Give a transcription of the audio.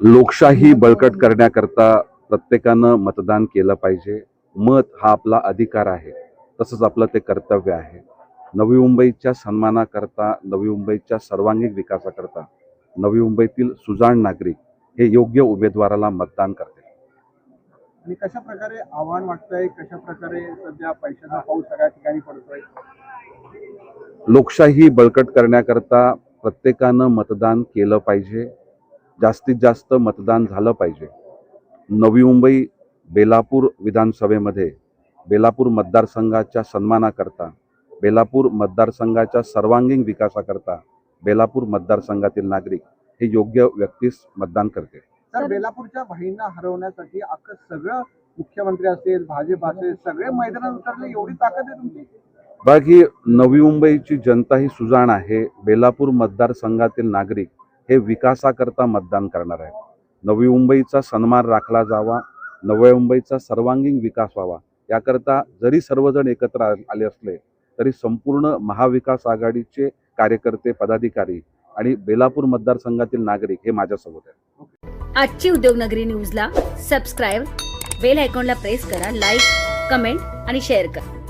लोकशाही बळकट करण्याकरता प्रत्येकानं मतदान केलं पाहिजे. मत हा आपला अधिकार आहे. तसंच आपलं ते कर्तव्य आहे. नवी मुंबईच्या सन्मानाकरता नवी मुंबईच्या सर्वांगीण विकासाकरता नवी मुंबईतील सुजाण नागरिक हे योग्य उमेदवाराला मतदान करते आणि कशा प्रकारे आव्हान वाटतंय? कशा प्रकारे सध्या पैशाचा पाऊस सगळ्या ठिकाणी पडतोय? लोकशाही बळकट करण्याकरता प्रत्येकानं मतदान केलं पाहिजे. जास्तीत जास्त मतदान झालं पाहिजे. नवी मुंबई बेलापूर विधानसभेमध्ये बेलापूर मतदारसंघाच्या सन्मानाकरता बेलापूर मतदारसंघाच्या सर्वांगीण विकासाकरता बेलापूर मतदारसंघातील नागरिक हे योग्य व्यक्तीस मतदान करते तर बेलापूरच्या बहिणींना हरवण्यासाठी अख्खं सगळं मुख्यमंत्री असेल भाजप असेल सगळे मैदानात उतरले एवढी ताकद आहे तुमची? बाकी नवी मुंबईची जनता ही सुजाण आहे. बेलापूर मतदारसंघातील नागरिक हे विकासाकरता मतदान करणार आहे नवी मुंबईचा सन्मान राखला जावा नव्या मुंबईचा सर्वांगीण विकास व्हावा याकरता जरी सर्वजण एकत्र आले असले तरी संपूर्ण महाविकास आघाडीचे कार्यकर्ते पदाधिकारी आणि बेलापूर मतदारसंघातील नागरिक हे माझ्यासोबत आहेत. आजची उद्योगनगरी न्यूजला सबस्क्राईब बेल आयकॉनला प्रेस करा लाईक कमेंट आणि शेअर करा.